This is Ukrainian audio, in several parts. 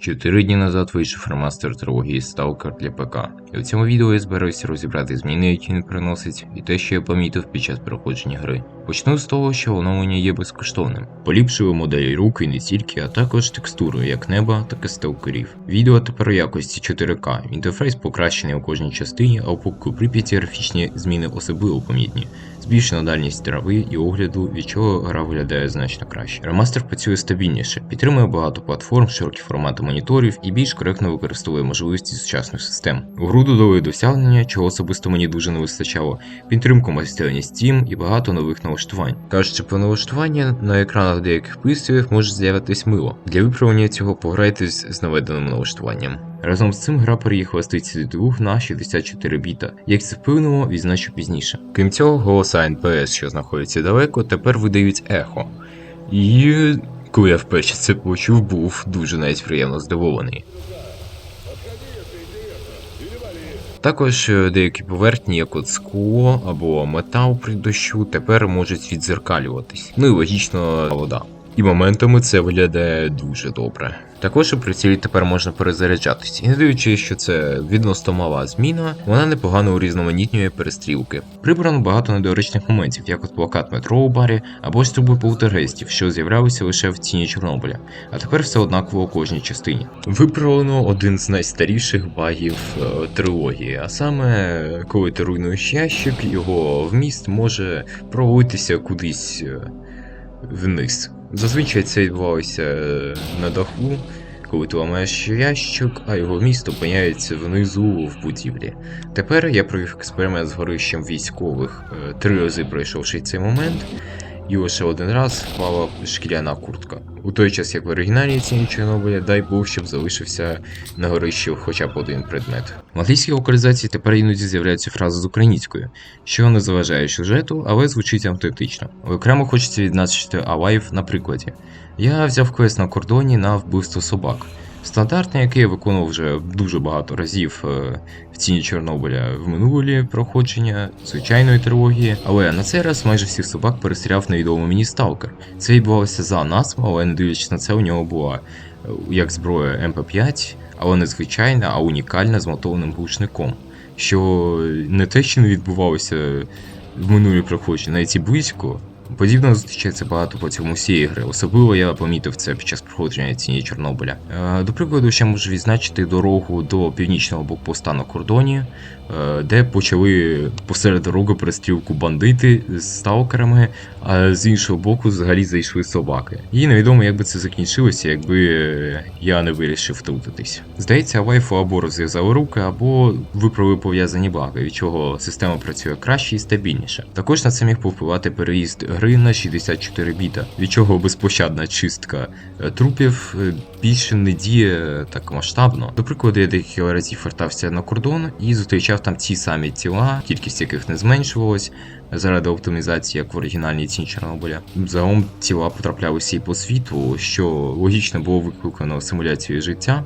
Чотири дні назад вийшов ремастер трилогії Stalker для ПК, і у цьому відео я збираюся розібрати зміни, які він приносить, і те, що я помітив під час проходження гри. Почну з того, що оновлення є безкоштовним. Поліпшили моделі рук і не тільки, а також текстури як неба, так і сталкерів. Відео тепер у якості 4К, інтерфейс покращений у кожній частині, а у покупку Прип'яті графічні зміни особливо помітні. Збільшена дальність трави і огляду, від чого гра виглядає значно краще. Ремастер працює стабільніше, підтримує багато платформ, широкі формати моніторів і більш коректно використовує можливості сучасних систем. У гру додали досягнення, чого особисто мені дуже не вистачало, підтримку майстерні Steam і багато нових налаштувань. Кажучи про налаштування, на екранах деяких пристроїв може з'явитись мило. Для виправлення цього пограйтесь з наведеним налаштуванням. Разом з цим гра переїхала з 32 на 64 біта. Як це вплинуло, відзначу пізніше. Крім цього, голоса NPS, що знаходяться далеко, тепер видають ехо. І коли я вперше це почув, був дуже навіть приємно здивований. Також е, деякі поверхні, як от скло або метал при дощу, тепер можуть відзеркалюватись. Ну і логічно вода. І моментами це виглядає дуже добре. Також у прицілі тепер можна перезаряджатись, і не дивлячись, що це відносно мала зміна, вона непогано урізноманітнює перестрілки. Прибрано багато недоречних моментів, як от плакат метро у барі або ж труби полтергейстів, що з'являлися лише в тіні Чорнобиля, а тепер все однаково у кожній частині. Виправлено один з найстаріших багів е, трилогії, а саме коли ти руйнуєш ящик, його вміст може провалитися кудись е, вниз. Зазвичай це відбувалося е, на даху, коли ти ламаєш ящик, а його місто опиняється внизу в будівлі. Тепер я провів експеримент з горищем військових, е, три рази пройшовши цей момент, і лише один раз впала шкіряна куртка. У той час, як в оригінальній ціні Чорнобиля, дай Бог, щоб залишився на горищі хоча б один предмет. В англійській локалізації тепер іноді з'являються фрази з українською, що не заважає сюжету, але звучить автентично. Окремо хочеться відзначити Алайв на прикладі. Я взяв квест на кордоні на вбивство собак. Стандартний, який я виконував вже дуже багато разів е, в ціні Чорнобиля в минулі проходження звичайної трилогії, але на цей раз майже всіх собак перестріляв невідомий мені сталкер. Це відбувалося за нас, але не дивлячись на це, у нього була е, як зброя МП5, але не звичайна, а унікальна з мотованим глушником. Що не те, що не відбувалося в минулі проходження, навіть і близько. Подібно зустрічається багато по цьому всієї гри. Особливо я помітив це під час проходження цієї Чорнобиля. Е, До прикладу, ще можу відзначити дорогу до північного блокпоста на кордоні, е, де почали посеред дороги перестрілку бандити з сталкерами, а з іншого боку взагалі зайшли собаки. І невідомо, як би це закінчилося, якби я не вирішив втрутитись. Здається, вайфу або розв'язали руки, або виправили пов'язані баги, від чого система працює краще і стабільніше. Також на це міг повпливати переїзд гри на 64 біта, від чого безпощадна чистка е, трупів е, більше не діє так масштабно. До прикладу, я декілька разів вертався на кордон і зустрічав там ті самі тіла, кількість яких не зменшувалась. Заради оптимізації, як в оригінальній ціні Чорнобиля. Загалом тіла потраплялися і по світу, що логічно було викликано симуляцією життя.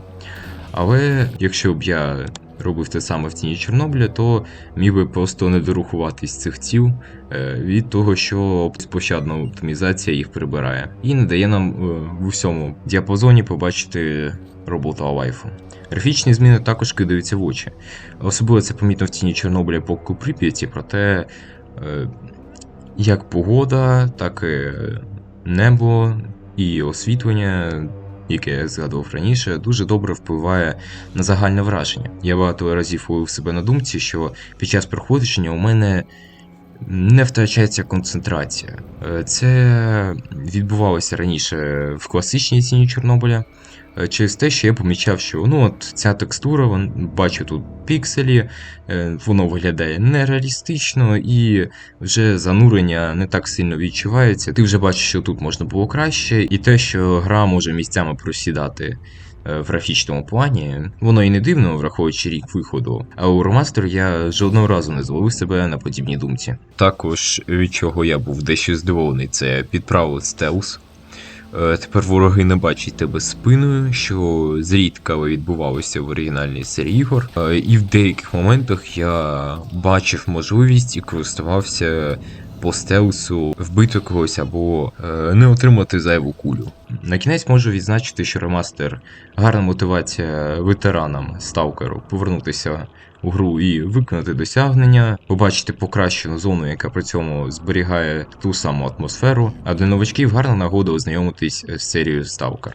Але якщо б я робив те саме в тіні Чорнобиля, то міг би просто не дорахуватись цих тіл е, від того, що безпощадна оптимізація їх прибирає. І не дає нам е, в усьому діапазоні побачити роботу Алайфу. Графічні зміни також кидаються в очі. Особливо це помітно в тіні Чорнобиля по Прип'яті, проте е, як погода, так і небо і освітлення яке я згадував раніше, дуже добре впливає на загальне враження. Я багато разів ловив себе на думці, що під час проходження у мене не втрачається концентрація. Е, Це відбувалося раніше в класичній ціні Чорнобиля. Е, Через те, що я помічав, що ну от ця текстура, вон, бачу тут пікселі, е, воно виглядає нереалістично і вже занурення не так сильно відчувається. Ти вже бачиш, що тут можна було краще, і те, що гра може місцями просідати е, в графічному плані, воно і не дивно, враховуючи рік виходу. А у ремастер я жодного разу не зловив себе на подібній думці. Також від чого я був дещо здивований, це підправили стелс. Е, Тепер вороги не бачать тебе спиною, що зрідка відбувалося в оригінальній серії ігор. Е, І в деяких моментах я бачив можливість і користувався по стелсу вбити когось або е, не отримати зайву кулю. На кінець можу відзначити, що ремастер гарна мотивація ветеранам сталкеру повернутися у гру і виконати досягнення, побачити покращену зону, яка при цьому зберігає ту саму атмосферу. А для новачків гарна нагода ознайомитись з серією Stalker.